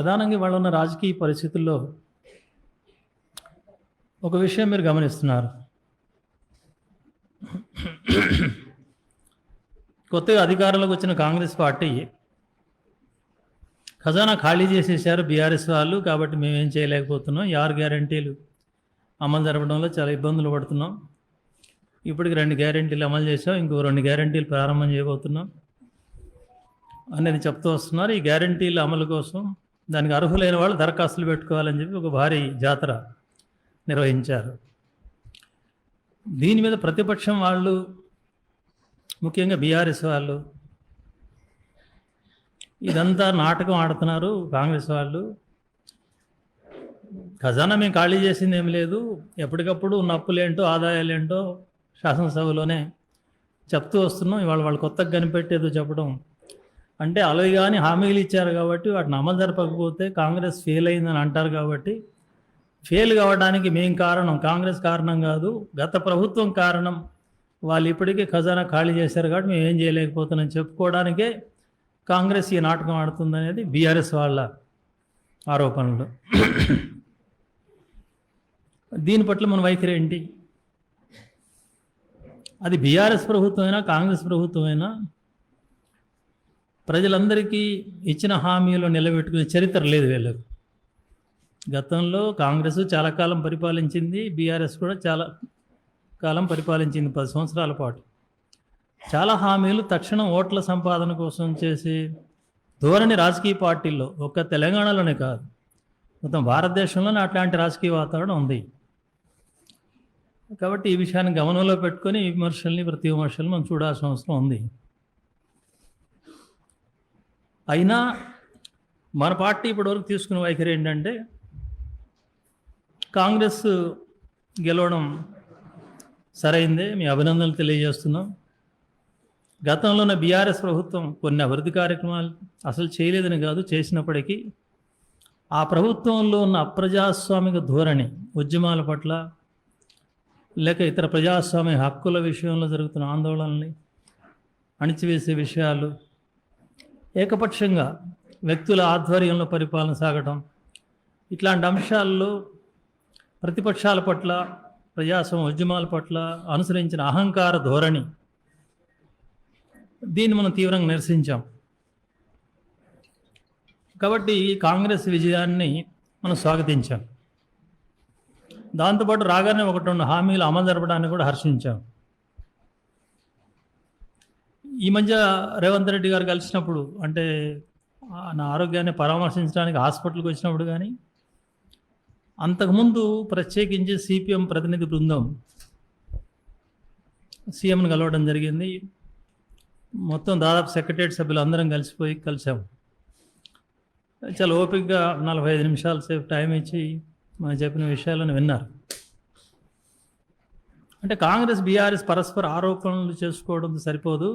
ప్రధానంగా వాళ్ళు ఉన్న రాజకీయ పరిస్థితుల్లో ఒక విషయం మీరు గమనిస్తున్నారు. కొత్తగా అధికారంలోకి వచ్చిన కాంగ్రెస్ పార్టీ ఖజానా ఖాళీ చేసేసారు బీఆర్ఎస్ వాళ్ళు కాబట్టి మేమేం చేయలేకపోతున్నాం. యార్ ఆరు గ్యారంటీలు అమలు జరపడంలో చాలా ఇబ్బందులు పడుతున్నాం. ఇప్పటికి రెండు గ్యారంటీలు అమలు చేసాం ఇంకో రెండు గ్యారంటీలు ప్రారంభం చేయబోతున్నాం. అనేది చెప్తూ వస్తున్నారు. ఈ గ్యారంటీల అమలు కోసం దానికి అర్హులైన వాళ్ళు దరఖాస్తులు పెట్టుకోవాలని చెప్పి ఒక భారీ జాతర నిర్వహించారు. దీని మీద ప్రతిపక్షం వాళ్ళు ముఖ్యంగా బీఆర్ఎస్ వాళ్ళు ఇదంతా నాటకం ఆడుతున్నారు కాంగ్రెస్ వాళ్ళు. ఖజానా మేము ఖాళీ చేసింది ఏం లేదు. ఎప్పటికప్పుడు ఉన్న అప్పులేంటో ఆదాయాలేంటో శాసనసభలోనే చెప్తూ వస్తున్నాం. ఇవాళ వాళ్ళు కొత్తగా కనిపెట్టేదో చెప్పడం అంటే అలవి కానీ హామీలు ఇచ్చారు కాబట్టి వాటిని అమలు జరపకపోతే కాంగ్రెస్ ఫెయిల్ అయిందని అంటారు కాబట్టి ఫెయిల్ కావడానికి మేం కారణం కాంగ్రెస్ కారణం కాదు. గత ప్రభుత్వం కారణం. వాళ్ళు ఇప్పటికే ఖజానా ఖాళీ చేశారు కాబట్టి మేము ఏం చేయలేకపోతున్నాం చెప్పుకోవడానికే కాంగ్రెస్ ఈ నాటకం ఆడుతుందనేది బీఆర్ఎస్ వాళ్ళ ఆరోపణలు. దీని పట్ల మన వైఖరి ఏంటి? అది బీఆర్ఎస్ ప్రభుత్వమైనా కాంగ్రెస్ ప్రభుత్వమైనా ప్రజలందరికీ ఇచ్చిన హామీలు నిలబెట్టుకునే చరిత్ర లేదు వీళ్ళకు. గతంలో కాంగ్రెస్ చాలా కాలం పరిపాలించింది బీఆర్ఎస్ కూడా చాలా కాలం పరిపాలించింది పది సంవత్సరాల పాటు. చాలా హామీలు తక్షణం ఓట్ల సంపాదన కోసం చేసి ధోరణి రాజకీయ పార్టీల్లో ఒక్క తెలంగాణలోనే కాదు మొత్తం భారతదేశంలోనే అట్లాంటి రాజకీయ వాతావరణం ఉంది. కాబట్టి ఈ విషయాన్ని గమనంలో పెట్టుకొని విమర్శల్ని ప్రతి విమర్శలు మనం చూడాల్సిన అవసరం ఉంది. అయినా మన పార్టీ ఇప్పటివరకు తీసుకున్న వైఖరి ఏంటంటే కాంగ్రెస్ గెలవడం సరైందే. మీ అభినందనలు తెలియజేస్తున్నాం. గతంలోనే బీఆర్ఎస్ ప్రభుత్వం కొన్ని అభివృద్ధి కార్యక్రమాలు అసలు చేయలేదని కాదు చేసినప్పటికీ ఆ ప్రభుత్వంలో ఉన్న అప్రజాస్వామిక ధోరణి ఉద్యమాల పట్ల లేక ఇతర ప్రజాస్వామ్య హక్కుల విషయంలో జరుగుతున్న ఆందోళనల్ని అణిచివేసే విషయాలు ఏకపక్షంగా వ్యక్తుల ఆధ్వర్యంలో పరిపాలన సాగటం ఇట్లాంటి అంశాల్లో ప్రతిపక్షాల పట్ల ప్రజాస్వామ్య ఉద్యమాల పట్ల అనుసరించిన అహంకార ధోరణి దీన్ని మనం తీవ్రంగా నిరసించాం. కాబట్టి కాంగ్రెస్ విజయాన్ని మనం స్వాగతించాం. దాంతోపాటు రాగానే ఒకటి రెండు హామీలు అమలు జరపడాన్ని కూడా హర్షించాం. ఈ మధ్య రేవంత్ రెడ్డి గారు కలిసినప్పుడు అంటే నా ఆరోగ్యాన్ని పరామర్శించడానికి హాస్పిటల్కి వచ్చినప్పుడు కానీ అంతకుముందు ప్రత్యేకించి సిపిఎం ప్రతినిధి బృందం సీఎంను కలవడం జరిగింది. మొత్తం దాదాపు సెక్రటరీ సభ్యులు అందరం కలిసిపోయి కలిసాము చాలా ఓపికగా నలభై ఐదు నిమిషాల సేపు టైం ఇచ్చి మనం చెప్పిన విషయాలను విన్నారు. అంటే కాంగ్రెస్ బీఆర్ఎస్ పరస్పర ఆరోపణలు చేసుకోవడం సరిపోదు.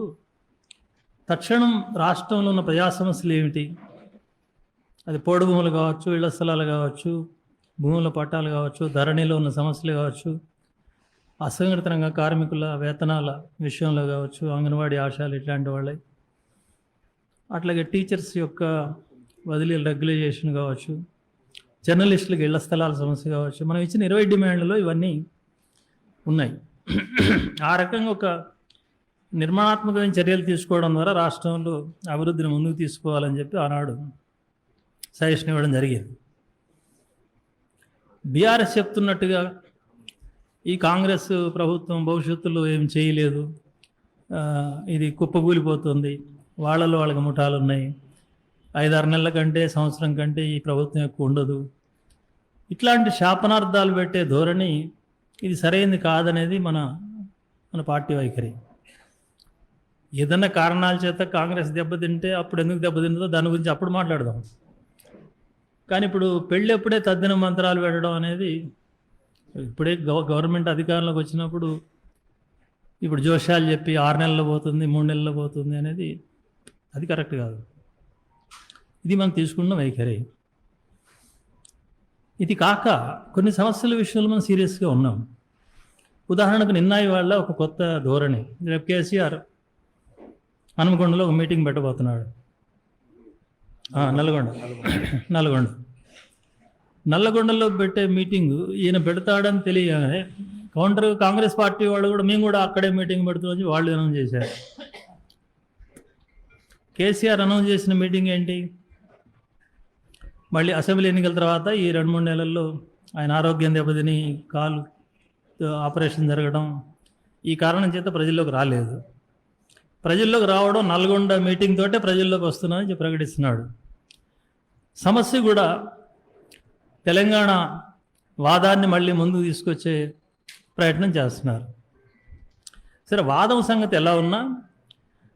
తక్షణం రాష్ట్రంలో ఉన్న ప్రజా సమస్యలు ఏమిటి? అది పోడు భూములు కావచ్చు ఇళ్ళ స్థలాలు కావచ్చు భూముల పట్టాలు కావచ్చు ధరణిలో ఉన్న సమస్యలు కావచ్చు అసంఘటిత రంగ కార్మికుల వేతనాల విషయంలో కావచ్చు అంగన్వాడీ ఆశాలు ఇట్లాంటి వాళ్ళే అట్లాగే టీచర్స్ యొక్క వదిలీ రెగ్యులైజేషన్ కావచ్చు జర్నలిస్టులకు ఇళ్ళ స్థలాల సమస్య కావచ్చు. మనం ఇచ్చిన ఇరవై డిమాండ్లలో ఇవన్నీ ఉన్నాయి. ఆ రకంగా ఒక నిర్మాణాత్మకమైన చర్యలు తీసుకోవడం ద్వారా రాష్ట్రంలో అభివృద్ధిని ముందుకు తీసుకోవాలని చెప్పి ఆనాడు సజెషన్ ఇవ్వడం జరిగింది. బీఆర్ఎస్ చెప్తున్నట్టుగా ఈ కాంగ్రెస్ ప్రభుత్వం భవిష్యత్తులో ఏం చేయలేదు. ఇది కుప్పగూలిపోతుంది వాళ్ళలో వాళ్ళకి ముఠాలు ఉన్నాయి. ఐదారు నెలల కంటే సంవత్సరం కంటే ఈ ప్రభుత్వం ఎక్కువ ఉండదు. ఇట్లాంటి శాపనార్థాలు పెట్టే ధోరణి ఇది సరైనది కాదనేది మన మన పార్టీ వైఖరి. ఏదన్నా కారణాల చేత కాంగ్రెస్ దెబ్బతింటే అప్పుడు ఎందుకు దెబ్బతింటుందో దాని గురించి అప్పుడు మాట్లాడదాం. కానీ ఇప్పుడు పెళ్ళి అప్పుడే తద్దిన మంత్రాలు పెట్టడం అనేది ఇప్పుడే గవ- గవర్నమెంట్ అధికారంలోకి వచ్చినప్పుడు ఇప్పుడు జోషాలు చెప్పి ఆరు నెలలు పోతుంది మూడు నెలలు పోతుంది అనేది అది కరెక్ట్ కాదు. ఇది మనం తీసుకున్న వైఖరి ఇది కాక కొన్ని సమస్యల విషయంలో మనం సీరియస్గా ఉన్నాం. ఉదాహరణకు నిన్న ఇవాళ ఒక కొత్త ధోరణి. రేపు కేసీఆర్ హనుమకొండలో ఒక మీటింగ్ పెట్టబోతున్నాడు. నల్గొండ నల్గొండ నల్లగొండలో పెట్టే మీటింగ్ ఈయన పెడతాడని తెలియగానే కౌంటర్ కాంగ్రెస్ పార్టీ వాళ్ళు కూడా మేము కూడా అక్కడే మీటింగ్ పెడుతున్నాం వాళ్ళు అనౌన్స్ చేశారు. కేసీఆర్ అనౌన్స్ చేసిన మీటింగ్ ఏంటి? మళ్ళీ అసెంబ్లీ ఎన్నికల తర్వాత ఈ రెండు మూడు నెలల్లో ఆయన ఆరోగ్యం దెబ్బతిని కాలు ఆపరేషన్ జరగడం ఈ కారణం చేత ప్రజల్లోకి రాలేదు. ప్రజల్లోకి రావడం నల్గొండ మీటింగ్ తోటే ప్రజల్లోకి వస్తున్నానని చెప్పి ప్రకటిస్తున్నాడు. సమస్య కూడా తెలంగాణ వాదాన్ని మళ్ళీ ముందుకు తీసుకొచ్చే ప్రయత్నం చేస్తున్నారు. సరే వాదం సంగతి ఎలా ఉన్నా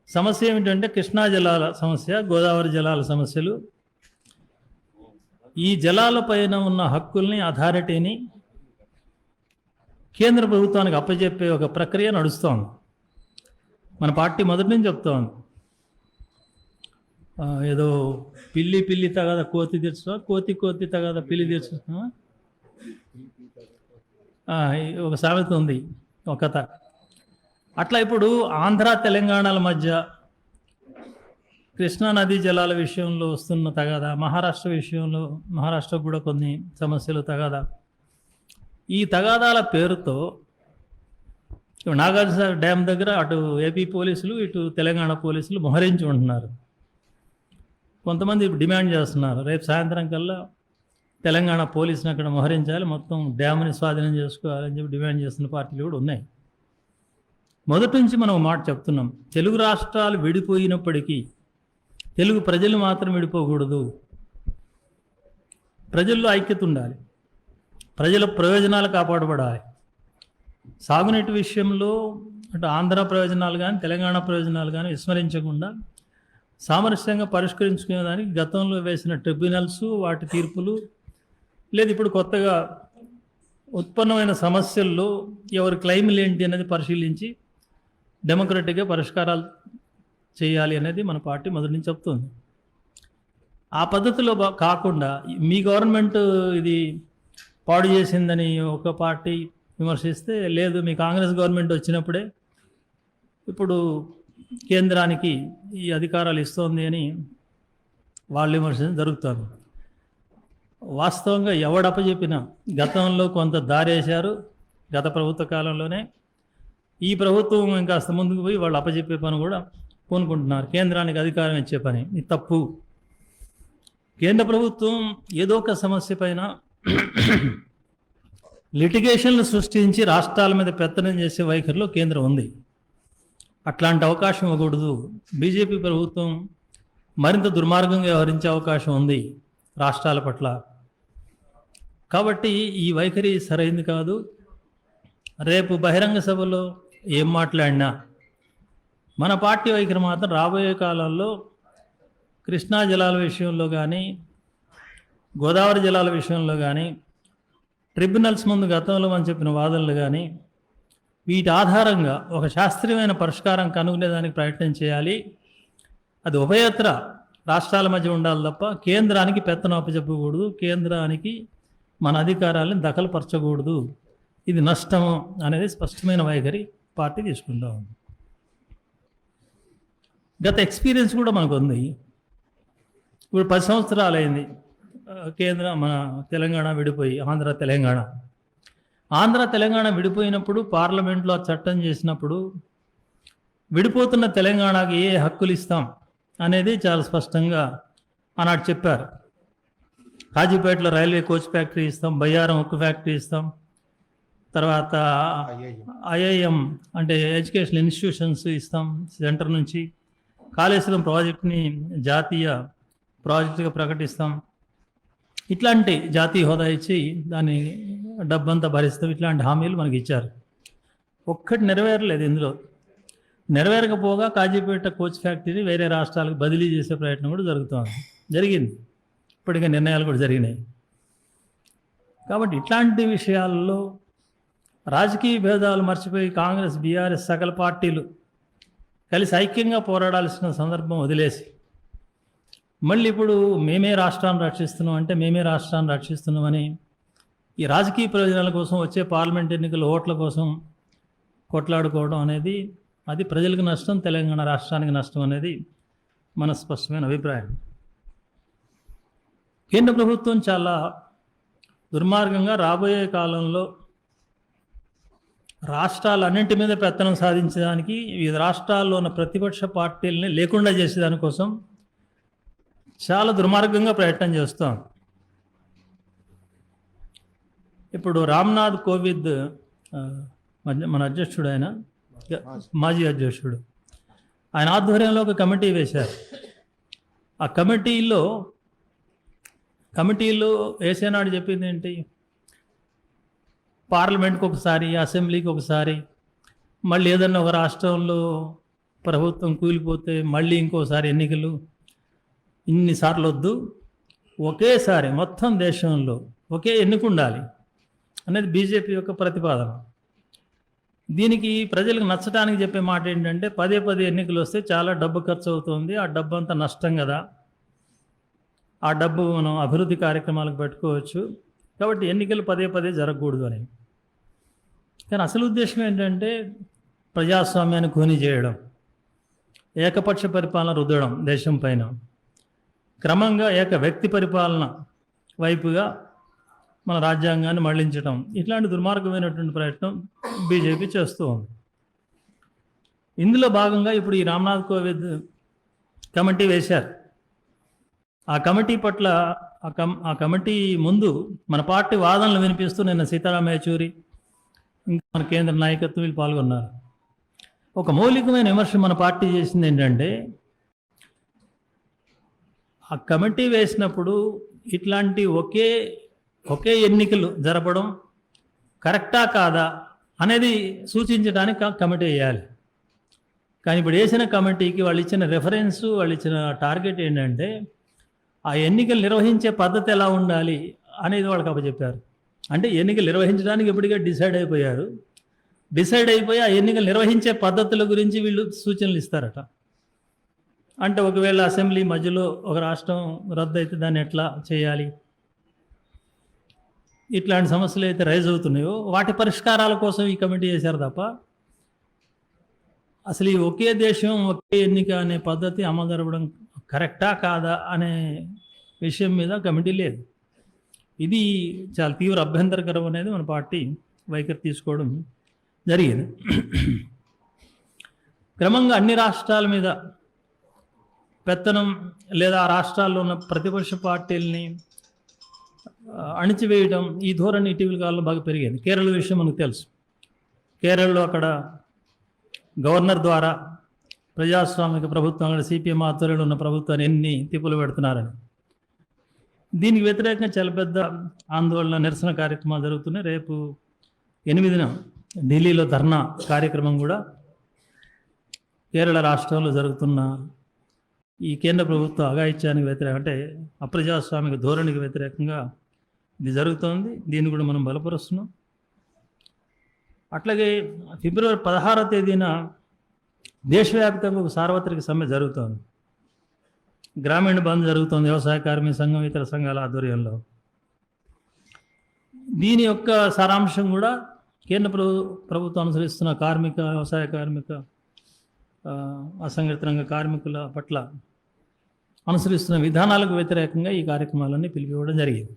సమస్య ఏమిటంటే కృష్ణా జలాల సమస్య గోదావరి జలాల సమస్యలు. ఈ జలాలపైన ఉన్న హక్కుల్ని అథారిటీని కేంద్ర ప్రభుత్వానికి అప్పచెప్పే ఒక ప్రక్రియ నడుస్తోంది. మన పార్టీ మొదటి నుంచి చెప్తోంది ఏదో పిల్లి పిల్లి తగద కోతి తీర్చుకో కోతి కోతి తగద పిల్లి తీర్చుకున్నా ఒక సామెత ఉంది ఒక కథ. అట్లా ఇప్పుడు ఆంధ్ర తెలంగాణల మధ్య కృష్ణా నదీ జలాల విషయంలో వస్తున్న తగాదా మహారాష్ట్ర విషయంలో మహారాష్ట్రకు కూడా కొన్ని సమస్యలు తగాదా. ఈ తగాదాల పేరుతో ఇప్పుడు నాగార్జున డ్యామ్ దగ్గర అటు ఏపీ పోలీసులు ఇటు తెలంగాణ పోలీసులు మొహరించి ఉంటున్నారు. కొంతమంది ఇప్పుడు డిమాండ్ చేస్తున్నారు. రేపు సాయంత్రం కల్లా తెలంగాణ పోలీసుని అక్కడ మోహరించాలి మొత్తం డ్యామ్ని స్వాధీనం చేసుకోవాలని చెప్పి డిమాండ్ చేస్తున్న పార్టీలు కూడా ఉన్నాయి. మొదటి నుంచి మనం మాట చెప్తున్నాం. తెలుగు రాష్ట్రాలు విడిపోయినప్పటికీ తెలుగు ప్రజలు మాత్రం విడిపోకూడదు. ప్రజల్లో ఐక్యత ఉండాలి. ప్రజల ప్రయోజనాలు కాపాడబడాలి. సాగునీటి విషయంలో అటు ఆంధ్ర ప్రయోజనాలు కానీ తెలంగాణ ప్రయోజనాలు కానీ విస్మరించకుండా సామరస్యంగా పరిష్కరించుకునేదానికి గతంలో వేసిన ట్రిబ్యునల్స్ వాటి తీర్పులు లేదు ఇప్పుడు కొత్తగా ఉత్పన్నమైన సమస్యల్లో ఎవరి క్లెయిమ్లు ఏంటి అనేది పరిశీలించి డెమోక్రటిక్గా పరిష్కారాలు చేయాలి అనేది మన పార్టీ మొదటి నుంచి చెప్తుంది. ఆ పద్ధతిలో బా- కాకుండా మీ గవర్నమెంట్ ఇది పాడు చేసిందని ఒక పార్టీ విమర్శిస్తే లేదు మీ కాంగ్రెస్ గవర్నమెంట్ వచ్చినప్పుడే ఇప్పుడు కేంద్రానికి ఈ అధికారాలు ఇస్తోంది అని వాళ్ళు విమర్శించడం జరుగుతుంది. వాస్తవంగా ఎవడప్పచెప్పినా గతంలో కొంత దారేశారు గత ప్రభుత్వ కాలంలోనే. ఈ ప్రభుత్వం ఇంకాస్త ముందుకు పోయి వాళ్ళు అప్పచెప్పే పని కూడా కోనుకుంటున్నారు కేంద్రానికి అధికారం ఇచ్చే పని ఇది తప్పు. కేంద్ర ప్రభుత్వం ఏదో ఒక సమస్య పైన లిటిగేషన్లు సృష్టించి రాష్ట్రాల మీద పెత్తనం చేసే వైఖరిలో కేంద్రం ఉంది. అట్లాంటి అవకాశం ఇవ్వకూడదు. బీజేపీ ప్రభుత్వం మరింత దుర్మార్గంగా వ్యవహరించే అవకాశం ఉంది రాష్ట్రాల పట్ల. కాబట్టి ఈ వైఖరి సరైంది కాదు. రేపు బహిరంగ సభలో ఏం మాట్లాడినా మన పార్టీ వైఖరి మాత్రం రాబోయే కాలంలో కృష్ణా జలాల విషయంలో కానీ గోదావరి జలాల విషయంలో కానీ ట్రిబ్యునల్స్ ముందు గతంలో మనం చెప్పిన వాదనలు కానీ వీటి ఆధారంగా ఒక శాస్త్రీయమైన పరిష్కారం కనుగొనేదానికి ప్రయత్నం చేయాలి. అది ఉభయత్ర రాష్ట్రాల మధ్య ఉండాలి తప్ప కేంద్రానికి పెత్తనం అప్పచెప్పకూడదు కేంద్రానికి మన అధికారాలను దఖలుపరచకూడదు. ఇది నష్టము అనేది స్పష్టమైన వైఖరి పార్టీ తీసుకుంటా ఉంది గత ఎక్స్పీరియన్స్ కూడా మనకు ఉంది. ఇప్పుడు పది సంవత్సరాలు అయింది. కేంద్ర మన తెలంగాణ విడిపోయి ఆంధ్ర తెలంగాణ. ఆంధ్ర తెలంగాణ విడిపోయినప్పుడు పార్లమెంట్లో చట్టం చేసినప్పుడు విడిపోతున్న తెలంగాణకి ఏ హక్కులు ఇస్తాం అనేది చాలా స్పష్టంగా ఆనాడు చెప్పారు. కాజీపేటలో రైల్వే కోచ్ ఫ్యాక్టరీ ఇస్తాం బయ్యారం ఉక్కు ఫ్యాక్టరీ ఇస్తాం. తర్వాత ఐఐఎం అంటే ఎడ్యుకేషనల్ ఇన్స్టిట్యూషన్స్ ఇస్తాం సెంటర్ నుంచి. కాళేశ్వరం ప్రాజెక్ట్ని జాతీయ ప్రాజెక్టుగా ప్రకటిస్తాం. ఇట్లాంటి జాతీయ హోదా ఇచ్చి దాన్ని డబ్బంతా భరిస్తాం. ఇట్లాంటి హామీలు మనకి ఇచ్చారు ఒక్కటి నెరవేరలేదు ఇందులో. నెరవేరకపోగా కాజీపేట కోచ్ ఫ్యాక్టరీ వేరే రాష్ట్రాలకు బదిలీ చేసే ప్రయత్నం కూడా జరుగుతుంది. జరిగింది. ఇప్పటికే నిర్ణయాలు కూడా జరిగినాయి. కాబట్టి ఇట్లాంటి విషయాల్లో రాజకీయ భేదాలు మర్చిపోయి కాంగ్రెస్ బీఆర్ఎస్ సకల పార్టీలు కలిసి ఐక్యంగా పోరాడాల్సిన సందర్భం వదిలేసి మళ్ళీ ఇప్పుడు మేమే రాష్ట్రాన్ని రక్షిస్తున్నాం అంటే మేమే రాష్ట్రాన్ని రక్షిస్తున్నామని ఈ రాజకీయ ప్రయోజనాల కోసం వచ్చే పార్లమెంట్ ఎన్నికల ఓట్ల కోసం కొట్లాడుకోవడం అనేది అది ప్రజలకు నష్టం తెలంగాణ రాష్ట్రానికి నష్టం అనేది మన స్పష్టమైన అభిప్రాయం. కేంద్ర ప్రభుత్వం చాలా దుర్మార్గంగా రాబోయే కాలంలో రాష్ట్రాలన్నింటి మీద పెత్తనం సాధించడానికి వివిధ రాష్ట్రాల్లో ఉన్న ప్రతిపక్ష పార్టీలని లేకుండా చేసేదానికోసం చాలా దుర్మార్గంగా ప్రయత్నం చేస్తాం. ఇప్పుడు రామ్నాథ్ కోవింద్ మన- మన అధ్యక్షుడు ఆయన మాజీ అధ్యక్షుడు. ఆయన ఆధ్వర్యంలో ఒక కమిటీ వేశారు. ఆ కమిటీలో కమిటీలో వేసేనాడు చెప్పింది ఏంటి? పార్లమెంట్కి ఒకసారి అసెంబ్లీకి ఒకసారి మళ్ళీ ఏదన్నా ఒక రాష్ట్రంలో ప్రభుత్వం కూలిపోతే మళ్ళీ ఇంకోసారి ఎన్నికలు ఇన్నిసార్లు వద్దు ఒకేసారి మొత్తం దేశంలో ఒకే ఎన్నిక ఉండాలి అనేది బీజేపీ యొక్క ప్రతిపాదన. దీనికి ప్రజలకు నచ్చడానికి చెప్పే మాట ఏంటంటే పదే పదే ఎన్నికలు వస్తే చాలా డబ్బు ఖర్చు అవుతుంది. ఆ డబ్బు అంతా నష్టం కదా. ఆ డబ్బు మనం అభివృద్ధి కార్యక్రమాలకు పెట్టుకోవచ్చు. కాబట్టి ఎన్నికలు పదే పదే జరగకూడదు అని. కానీ అసలు ఉద్దేశం ఏంటంటే ప్రజాస్వామ్యాన్ని కూని చేయడం. ఏకపక్ష పరిపాలన రుద్దడం దేశం పైన. క్రమంగా ఏక వ్యక్తి పరిపాలన వైపుగా మన రాజ్యాంగాన్ని మళ్ళించడం ఇట్లాంటి దుర్మార్గమైనటువంటి ప్రయత్నం బీజేపీ చేస్తూ ఉంది. ఇందులో భాగంగా ఇప్పుడు ఈ రామ్నాథ్ కోవింద్ కమిటీ వేశారు. ఆ కమిటీ పట్ల ఆ కమ్ ఆ కమిటీ ముందు మన పార్టీ వాదనలు వినిపిస్తూ నిన్న సీతారాం యేచూరి ఇంకా మన కేంద్ర నాయకత్వం వీళ్ళు పాల్గొన్నారు. ఒక మౌలికమైన విమర్శ మన పార్టీ చేసింది ఏంటంటే ఆ కమిటీ వేసినప్పుడు ఇట్లాంటి ఒకే ఒకే ఎన్నికలు జరపడం కరెక్టా కాదా అనేది సూచించడానికి కమిటీ వేయాలి. కానీ ఇప్పుడు వేసిన కమిటీకి వాళ్ళు ఇచ్చిన రెఫరెన్స్ వాళ్ళు ఇచ్చిన టార్గెట్ ఏంటంటే ఆ ఎన్నికలు నిర్వహించే పద్ధతి ఎలా ఉండాలి అనేది వాళ్ళకి అప్పచెప్పారు. అంటే ఎన్నికలు నిర్వహించడానికి ఇప్పటికే డిసైడ్ అయిపోయారు. డిసైడ్ అయిపోయి ఆ ఎన్నికలు నిర్వహించే పద్ధతుల గురించి వీళ్ళు సూచనలు ఇస్తారట. అంటే ఒకవేళ అసెంబ్లీ మధ్యలో ఒక రాష్ట్రం రద్దు అయితే దాన్ని ఎట్లా చేయాలి? ఇట్లాంటి సమస్యలు అయితే రైజ్ అవుతున్నాయో? వాటి పరిష్కారాల కోసం ఈ కమిటీ చేశారు తప్ప అసలు ఈ ఒకే దేశం ఒకే ఎన్నిక అనే పద్ధతి అమలు జరపడం కరెక్టా కాదా అనే విషయం మీద కమిటీ లేదు. ఇది చాలా తీవ్ర అభ్యంతరకరం అనేది మన పార్టీ వైఖరి తీసుకోవడం జరిగింది. క్రమంగా అన్ని రాష్ట్రాల మీద పెత్తనం లేదా రాష్ట్రాల్లో ఉన్న ప్రతిపక్ష పార్టీలని అణిచివేయడం ఈ ధోరణి ఇటీవల కాలంలో బాగా పెరిగింది. కేరళ విషయం మనకు తెలుసు. కేరళలో అక్కడ గవర్నర్ ద్వారా ప్రజాస్వామిక ప్రభుత్వం అక్కడ సిపిఎం ఆధ్వర్యంలో ఉన్న ప్రభుత్వాన్ని ఎన్ని తిప్పులు పెడుతున్నారని. దీనికి వ్యతిరేకంగా చాలా పెద్ద ఆందోళన నిరసన కార్యక్రమాలు జరుగుతున్నాయి. రేపు ఎనిమిదిన ఢిల్లీలో ధర్నా కార్యక్రమం కూడా కేరళ రాష్ట్రంలో జరుగుతున్న ఈ కేంద్ర ప్రభుత్వ అఘాయిత్యానికి వ్యతిరేకంగా అంటే అప్రజాస్వామిక ధోరణికి వ్యతిరేకంగా ఇది జరుగుతోంది. దీన్ని కూడా మనం బలపరుస్తున్నాం. అట్లాగే ఫిబ్రవరి పదహారో తేదీన దేశవ్యాప్తంగా ఒక సార్వత్రిక సమ్మె జరుగుతోంది. గ్రామీణ బంద్ జరుగుతోంది వ్యవసాయ కార్మిక సంఘం ఇతర సంఘాల ఆధ్వర్యంలో. దీని యొక్క సారాంశం కూడా కేంద్ర ప్రభు ప్రభుత్వం అనుసరిస్తున్న కార్మిక వ్యవసాయ కార్మిక అసంఘటిత రంగ కార్మికుల పట్ల అనుసరిస్తున్న విధానాలకు వ్యతిరేకంగా ఈ కార్యక్రమాలన్నీ పిలిపివ్వడం జరిగింది.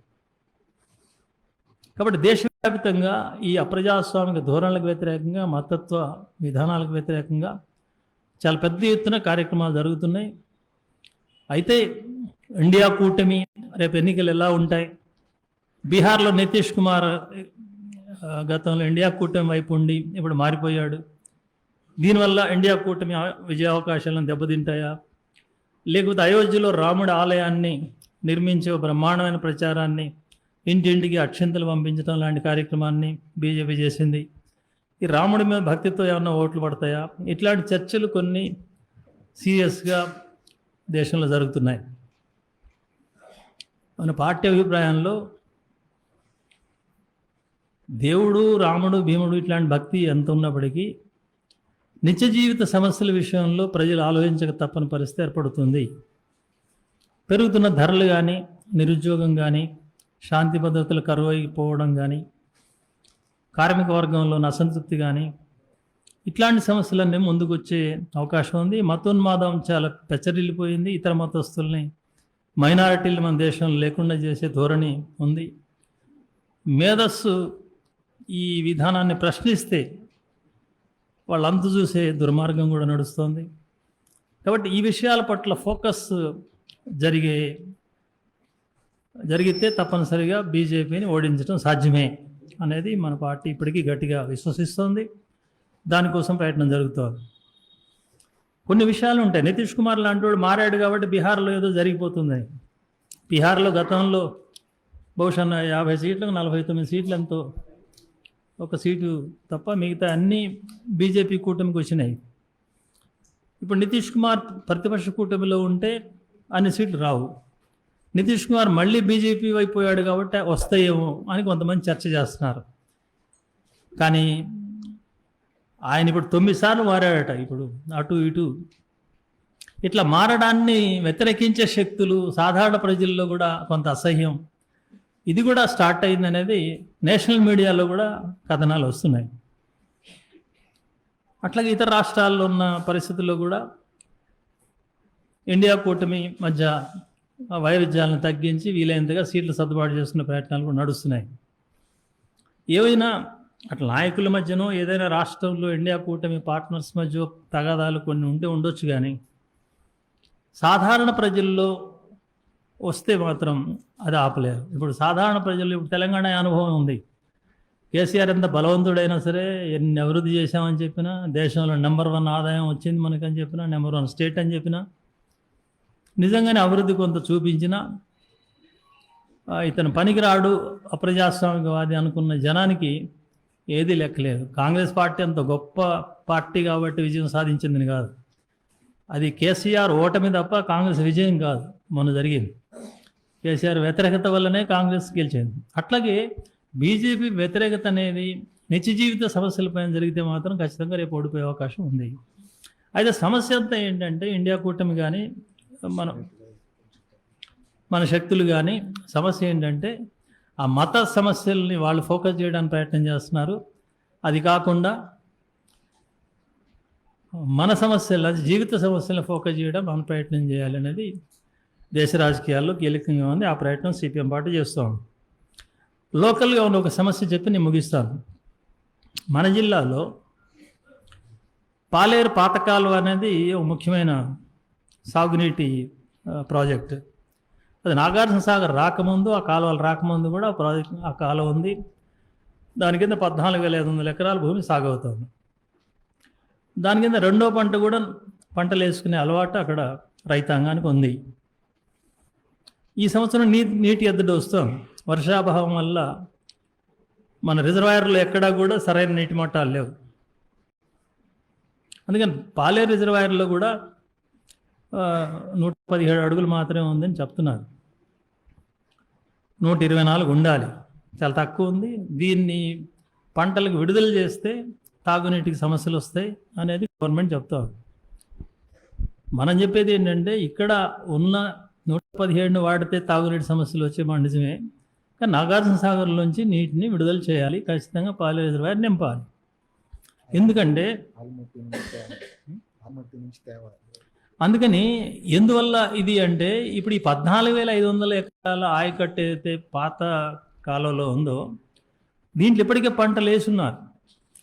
కాబట్టి దేశవ్యాప్తంగా ఈ అప్రజాస్వామిక ధోరణులకు వ్యతిరేకంగా మతత్వ విధానాలకు వ్యతిరేకంగా చాలా పెద్ద ఎత్తున కార్యక్రమాలు జరుగుతున్నాయి. అయితే ఇండియా కూటమి రేపు ఎన్నికలు ఎలా ఉంటాయి? బీహార్లో నితీష్ కుమార్ గతంలో ఇండియా కూటమి వైపు ఉండి ఇప్పుడు మారిపోయాడు. దీనివల్ల ఇండియా కూటమి విజయ అవకాశాలను దెబ్బతింటాయా? లేకపోతే అయోధ్యలో రాముడి ఆలయాన్ని నిర్మించే బ్రహ్మాండమైన ప్రచారాన్ని ఇంటింటికి అక్షంతలు పంపించడం లాంటి కార్యక్రమాన్ని బీజేపీ చేసింది. ఈ రాముడి మీద భక్తితో ఏమన్నా ఓట్లు పడతాయా? ఇట్లాంటి చర్చలు కొన్ని సీరియస్గా దేశంలో జరుగుతున్నాయి. మన పార్టీ అభిప్రాయంలో దేవుడు రాముడు భీముడు ఇట్లాంటి భక్తి ఎంత ఉన్నప్పటికీ నిత్య జీవిత సమస్యల విషయంలో ప్రజలు ఆలోచించక తప్పని పరిస్థితి ఏర్పడుతుంది. పెరుగుతున్న ధరలు కానీ నిరుద్యోగం కానీ శాంతి భద్రతలు కరువైపోవడం కానీ కార్మిక వర్గంలోని అసంతృప్తి కానీ ఇట్లాంటి సమస్యలన్నీ ముందుకు వచ్చే అవకాశం ఉంది. మతోన్మాదం చాలా పెచ్చరిల్లిపోయింది. ఇతర మతస్థుల్ని మైనారిటీలు మన దేశంలో లేకుండా చేసే ధోరణి ఉంది. మేధస్సు ఈ విధానాన్ని ప్రశ్నిస్తే వాళ్ళంతు చూసే దుర్మార్గం కూడా నడుస్తుంది. కాబట్టి ఈ విషయాల పట్ల ఫోకస్ జరిగే జరిగితే తప్పనిసరిగా బీజేపీని ఓడించడం సాధ్యమే అనేది మన పార్టీ ఇప్పటికీ గట్టిగా విశ్వసిస్తోంది. దానికోసం ప్రయత్నం జరుగుతోంది. కొన్ని విషయాలు ఉంటాయి. నితీష్ కుమార్ లాంటి వాడు మారాడు కాబట్టి బీహార్లో ఏదో జరిగిపోతుందని బీహార్లో గతంలో బహుశా యాభై సీట్లకు నలభై తొమ్మిది సీట్లు ఎంతో ఒక సీటు తప్ప మిగతా అన్నీ బీజేపీ కూటమికి వచ్చినాయి. ఇప్పుడు నితీష్ కుమార్ ప్రతిపక్ష కూటమిలో ఉంటే అన్ని సీట్లు రావు. నితీష్ కుమార్ మళ్ళీ బీజేపీ అయిపోయాడు కాబట్టి వస్తాయేమో అని కొంతమంది చర్చ చేస్తున్నారు. కానీ ఆయన ఇప్పుడు తొమ్మిది సార్లు మారాడట ఇప్పుడు అటు ఇటు. ఇట్లా మారడాన్ని వ్యతిరేకించే శక్తులు సాధారణ ప్రజల్లో కూడా కొంత అసహ్యం. ఇది కూడా స్టార్ట్ అయింది అనేది నేషనల్ మీడియాలో కూడా కథనాలు వస్తున్నాయి. అట్లాగే ఇతర రాష్ట్రాల్లో ఉన్న పరిస్థితుల్లో కూడా ఇండియా కూటమి మధ్య వైవిధ్యాలను వైరుధ్యాలను తగ్గించి వీలైనంతగా సీట్లు సర్దుబాటు చేస్తున్న ప్రయత్నాలు కూడా నడుస్తున్నాయి. ఏవైనా అట్లా నాయకుల మధ్యనో ఏదైనా రాష్ట్రంలో ఇండియా కూటమి పార్ట్నర్స్ మధ్య తగాదాలు కొన్ని ఉంటే ఉండొచ్చు కానీ సాధారణ ప్రజల్లో వస్తే మాత్రం అది ఆపలేరు. ఇప్పుడు సాధారణ ప్రజలు ఇప్పుడు తెలంగాణ అనుభవం ఉంది. కేసీఆర్ ఎంత బలవంతుడైనా సరే ఎన్ని అభివృద్ధి చేశామని చెప్పినా దేశంలో నెంబర్ వన్ ఆదాయం వచ్చింది మనకని చెప్పినా నెంబర్ వన్ స్టేట్ అని చెప్పినా నిజంగానే అభివృద్ధి కొంత చూపించిన ఇతను పనికిరాడు అప్రజాస్వామికవాది అనుకున్న జనానికి ఏది లెక్కలేదు. కాంగ్రెస్ పార్టీ అంత గొప్ప పార్టీ కాబట్టి విజయం సాధించిందని కాదు. అది కేసీఆర్ ఓటమి తప్ప కాంగ్రెస్ విజయం కాదు. మొన్న జరిగింది. కేసీఆర్ వ్యతిరేకత వల్లనే కాంగ్రెస్ గెలిచింది. అట్లాగే బీజేపీ వ్యతిరేకత అనేది నిత్య జీవిత సమస్యలపైన జరిగితే మాత్రం ఖచ్చితంగా రేపు ఓడిపోయే అవకాశం ఉంది. అయితే సమస్య అంతా ఏంటంటే ఇండియా కూటమి కానీ మన మన శక్తులు కానీ సమస్య ఏంటంటే ఆ మత సమస్యల్ని వాళ్ళు ఫోకస్ చేయడానికి ప్రయత్నం చేస్తున్నారు. అది కాకుండా మన సమస్యలు అది జీవిత సమస్యలను ఫోకస్ చేయడం మనం ప్రయత్నం చేయాలి అనేది దేశ రాజకీయాల్లో కీలకంగా ఉంది. ఆ ప్రయత్నం సిపిఎం పార్టీ చేస్తూ ఉంది. లోకల్గా ఉన్న ఒక సమస్య చెప్పి నేను ముగిస్తాను. మన జిల్లాలో పాలేరు పాతకాలువ అనేది ఒక ముఖ్యమైన సాగునీటి ప్రాజెక్ట్. అది నాగార్జున సాగర్ రాకముందు ఆ కాలువలు రాకముందు కూడా ప్రాజెక్ట్ ఆ కాలువ ఉంది. దాని కింద పద్నాలుగు వేల ఐదు వందల ఎకరాల భూమి సాగవుతుంది. దాని కింద రెండో పంట కూడా పంటలు వేసుకునే అలవాటు అక్కడ రైతాంగానికి ఉంది. ఈ సంవత్సరం నీ నీటి ఎద్దడి వస్తాం. వర్షాభావం వల్ల మన రిజర్వాయర్లు ఎక్కడా కూడా సరైన నీటి మట్టాలు లేవు. అందుకని పాలే రిజర్వాయర్లో కూడా నూట పదిహేడు అడుగులు మాత్రమే ఉందని చెప్తున్నారు. నూట ఇరవై నాలుగు ఉండాలి. చాలా తక్కువ ఉంది. దీన్ని పంటలకు విడుదల చేస్తే తాగునీటికి సమస్యలు వస్తాయి అనేది గవర్నమెంట్ చెప్తారు మనం చెప్పేది ఏంటంటే ఇక్కడ ఉన్న నూట పదిహేడును వాడితే తాగునీటి సమస్యలు వచ్చే నిజమే. కానీ నాగార్జున సాగర్లోంచి నీటిని విడుదల చేయాలి ఖచ్చితంగా పాలే రిజర్వాయర్ నింపాలి. ఎందుకంటే అందుకని ఎందువల్ల ఇది అంటే ఇప్పుడు ఈ పద్నాలుగు వేల ఐదు వందల ఎకరాల ఆయకట్టు ఏదైతే పాత కాలంలో ఉందో దీంట్లో ఇప్పటికే పంటలు వేసున్నారు.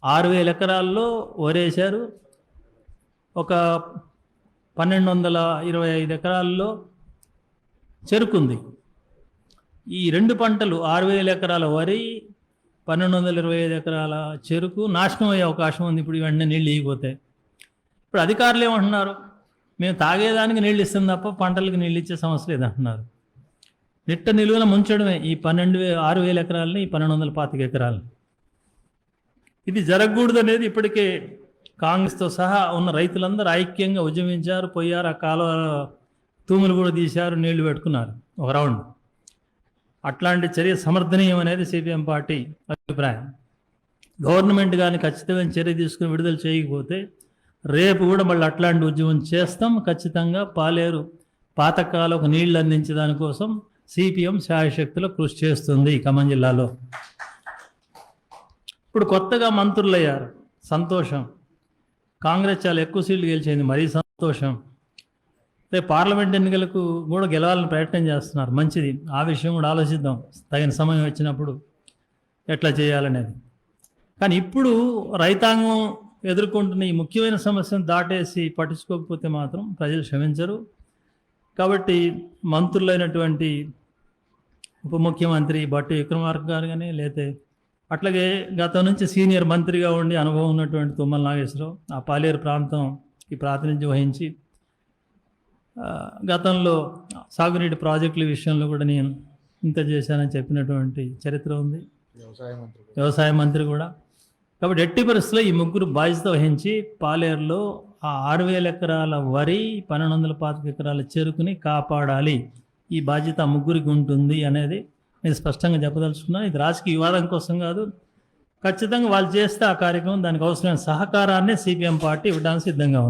ఆరు వేల ఎకరాల్లో వరేశారు. ఒక పన్నెండు వందల ఇరవై ఐదు ఎకరాల్లో చెరుకుంది. ఈ రెండు పంటలు ఆరు వేల ఎకరాల వరి పన్నెండు వందల ఇరవై ఐదు ఎకరాల చెరుకు నాశనం అయ్యే అవకాశం ఉంది. ఇప్పుడు ఇవన్నీ నీళ్ళు ఇగిపోతాయి ఇప్పుడు అధికారులు ఏమంటున్నారు? మేము తాగేదానికి నీళ్ళు ఇస్తాం తప్ప పంటలకు నీళ్ళు ఇచ్చే సమస్య లేదంటున్నారు. నిట్ట నిలువన ముంచడమే ఈ పన్నెండు వే ఆరు వేల ఎకరాలని ఈ పన్నెండు వందల పాతిక ఎకరాలని. ఇది జరగకూడదు అనేది ఇప్పటికే కాంగ్రెస్తో సహా ఉన్న రైతులందరూ ఐక్యంగా ఉద్యమించారు పోయారు. ఆ కాలువ తూములు కూడా తీశారు నీళ్ళు పెట్టుకున్నారు ఒక రౌండ్. అట్లాంటి చర్య సమర్థనీయం అనేది సిపిఎం పార్టీ అభిప్రాయం. గవర్నమెంట్ కానీ ఖచ్చితమైన చర్య తీసుకుని విడుదల చేయకపోతే రేపు కూడా మళ్ళీ అట్లాంటి ఉద్యమం చేస్తాం. ఖచ్చితంగా పాలేరు పాతకాలకు నీళ్ళు అందించే దానికోసం సిపిఎం శాయశక్తులు కృషి చేస్తుంది ఈ ఖమ్మం జిల్లాలో. ఇప్పుడు కొత్తగా మంత్రులు అయ్యారు సంతోషం. కాంగ్రెస్ చాలా ఎక్కువ సీట్లు గెలిచింది. మరీ సంతోషం. రేపు పార్లమెంట్ ఎన్నికలకు కూడా గెలవాలని ప్రయత్నం చేస్తున్నారు. మంచిది. ఆ విషయం కూడా ఆలోచిద్దాం. తగిన సమయం వచ్చినప్పుడు ఎట్లా చేయాలనేది. కానీ ఇప్పుడు రైతాంగం ఎదుర్కొంటున్న ఈ ముఖ్యమైన సమస్యను దాటేసి పట్టించుకోకపోతే మాత్రం ప్రజలు క్షమించరు. కాబట్టి మంత్రులైనటువంటి ఉప ముఖ్యమంత్రి బట్టి విక్రమార్క గారు కానీ లేతే అట్లాగే గతం నుంచి సీనియర్ మంత్రిగా ఉండి అనుభవం ఉన్నటువంటి తుమ్మల నాగేశ్వరరావు ఆ పాలేరు ప్రాంతం ఈ ప్రాతినిధ్యం వహించి గతంలో సాగునీటి ప్రాజెక్టుల విషయంలో కూడా నేను ఇంత చేశానని చెప్పినటువంటి చరిత్ర ఉంది. వ్యవసాయ మంత్రి. వ్యవసాయ మంత్రి కూడా. కాబట్టి ఎట్టి పరిస్థితుల్లో ఈ ముగ్గురు బాధ్యత వహించి పాలేరులో ఆ ఆరు వేల ఎకరాల వరి పన్నెండు వందల పాతిక ఎకరాల చెరుకుని కాపాడాలి. ఈ బాధ్యత ముగ్గురికి ఉంటుంది అనేది నేను స్పష్టంగా చెప్పదలుచుకున్నాను. ఇది రాజకీయ వివాదం కోసం కాదు. ఖచ్చితంగా వాళ్ళు చేస్తే ఆ కార్యక్రమం దానికి అవసరమైన సహకారాన్ని సిపిఎం పార్టీ ఇవ్వడానికి సిద్ధంగా ఉంది.